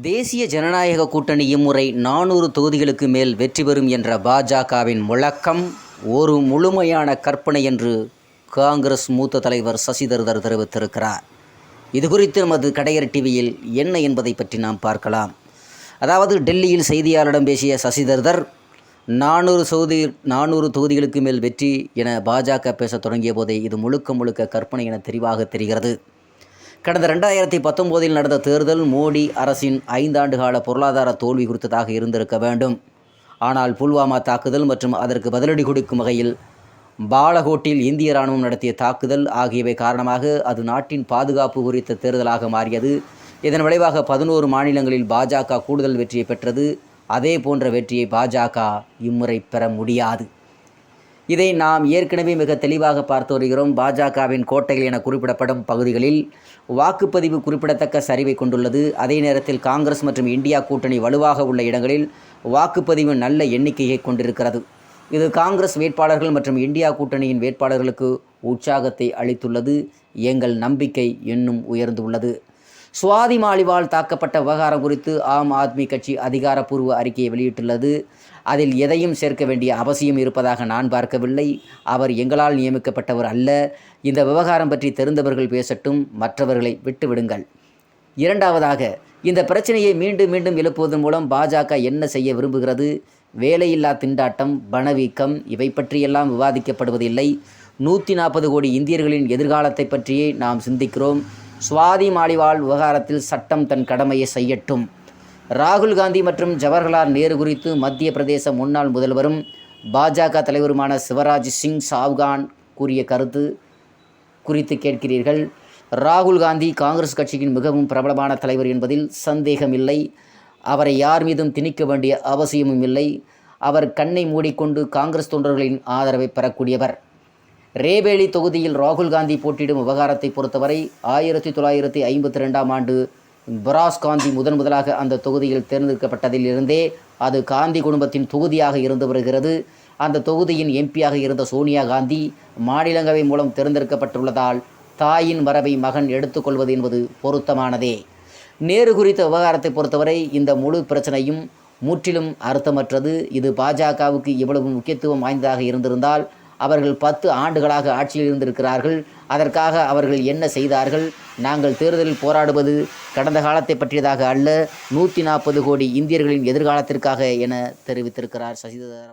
தேசிய ஜனநாயக கூட்டணி இம்முறை நானூறு தொகுதிகளுக்கு மேல் வெற்றி பெறும் என்ற பாஜகவின் முழக்கம் ஒரு முழுமையான கற்பனை என்று காங்கிரஸ் மூத்த தலைவர் சசி தெரிவித்திருக்கிறார். இது குறித்து நமது கடையர் டிவியில் என்ன என்பதை பற்றி நாம் பார்க்கலாம். அதாவது டெல்லியில் செய்தியாளரிடம் பேசிய சசிதர்தர் நானூறு தொகுதி நானூறு தொகுதிகளுக்கு மேல் வெற்றி என பாஜக பேசத் தொடங்கிய போதே இது முழுக்க முழுக்க கற்பனை என தெரிவாக தெரிகிறது. கடந்த ரெண்டாயிரத்தி பத்தொம்போதில் நடந்த தேர்தல் மோடி அரசின் ஐந்தாண்டு கால பொருளாதார தோல்வி குறித்ததாக இருந்திருக்க வேண்டும். ஆனால் புல்வாமா தாக்குதல் மற்றும் அதற்கு பதிலடி கொடுக்கும் வகையில் பாலகோட்டில் இந்திய இராணுவம் நடத்திய தாக்குதல் ஆகியவை காரணமாக அது நாட்டின் பாதுகாப்பு குறித்த தேர்தலாக மாறியது. இதன் விளைவாக பதினோரு மாநிலங்களில் பாஜக கூடுதல் வெற்றியை பெற்றது. அதே போன்ற வெற்றியை பாஜக இம்முறை பெற முடியாது. இதை நாம் ஏற்கனவே மிக தெளிவாக பார்த்து வருகிறோம். பாஜகவின் கோட்டைகள் என குறிப்பிடப்படும் பகுதிகளில் வாக்குப்பதிவு குறிப்பிடத்தக்க சரிவை கொண்டுள்ளது. அதே நேரத்தில் காங்கிரஸ் மற்றும் இந்தியா கூட்டணி வலுவாக உள்ள இடங்களில் வாக்குப்பதிவு நல்ல எண்ணிக்கையை கொண்டிருக்கிறது. இது காங்கிரஸ் வேட்பாளர்கள் மற்றும் இந்தியா கூட்டணியின் வேட்பாளர்களுக்கு உற்சாகத்தை அளித்துள்ளது. எங்கள் நம்பிக்கை இன்னும் உயர்ந்துள்ளது. சுவாதி மாலிவால் தாக்கப்பட்ட விவகாரம் குறித்து ஆம் ஆத்மி கட்சி அதிகாரப்பூர்வ அறிக்கையை வெளியிட்டுள்ளது. அதில் எதையும் சேர்க்க வேண்டிய அவசியம் இருப்பதாக நான் பார்க்கவில்லை. அவர் எங்களால் நியமிக்கப்பட்டவர் அல்ல. இந்த விவகாரம் பற்றி தெரிந்தவர்கள் பேசட்டும் மற்றவர்களை விட்டுவிடுங்கள். இரண்டாவதாக இந்த பிரச்சனையை மீண்டும் மீண்டும் எழுப்புவதன் மூலம் பாஜக என்ன செய்ய விரும்புகிறது? வேலையில்லா திண்டாட்டம் பணவீக்கம் இவை பற்றியெல்லாம் விவாதிக்கப்படுவதில்லை. நூற்றி நாற்பது கோடி இந்தியர்களின் எதிர்காலத்தை பற்றியே நாம் சிந்திக்கிறோம். சுவாதி மாலிவால் விவகாரத்தில் சட்டம் தன் கடமையை செய்யட்டும். ராகுல் காந்தி மற்றும் ஜவஹர்லால் நேரு குறித்து மத்திய பிரதேச முன்னாள் முதல்வரும் பாஜக தலைவருமான சிவராஜ் சிங் சாவ்கான் கூறிய கருத்து குறித்து கேட்கிறீர்கள். ராகுல் காந்தி காங்கிரஸ் கட்சியின் மிகவும் பிரபலமான தலைவர் என்பதில் சந்தேகமில்லை. அவரை யார் மீதும் திணிக்க வேண்டிய அவசியமும் இல்லை. அவர் கண்ணை மூடிக்கொண்டு காங்கிரஸ் தொண்டர்களின் ஆதரவை பெறக்கூடியவர். ரேபேலி தொகுதியில் ராகுல் காந்தி போட்டியிடும் விவகாரத்தை பொறுத்தவரை ஆயிரத்தி தொள்ளாயிரத்தி ஐம்பத்தி ரெண்டாம் ஆண்டு பராஸ் காந்தி முதன் முதலாக அந்த தொகுதியில் தேர்ந்தெடுக்கப்பட்டதில் இருந்தே அது காந்தி குடும்பத்தின் தொகுதியாக இருந்து வருகிறது. அந்த தொகுதியின் எம்பியாக இருந்த சோனியா காந்தி மாநிலங்களவை மூலம் தேர்ந்தெடுக்கப்பட்டுள்ளதால் தாயின் வரவை மகன் எடுத்துக்கொள்வது என்பது பொருத்தமானதே. நேரு குறித்த விவகாரத்தை பொறுத்தவரை இந்த முழு பிரச்சனையும் முற்றிலும் அர்த்தமற்றது. இது பாஜகவுக்கு இவ்வளவு முக்கியத்துவம் வாய்ந்ததாக இருந்திருந்தால் அவர்கள் பத்து ஆண்டுகளாக ஆட்சியில் இருந்திருக்கிறார்கள். அதற்காக அவர்கள் என்ன செய்தார்கள்? நாங்கள் தேர்தலில் போராடுவது கடந்த காலத்தை பற்றியதாக அல்ல. நூற்றி நாற்பது கோடி இந்தியர்களின் எதிர்காலத்திற்காக என தெரிவித்திருக்கிறார் சசிதரன்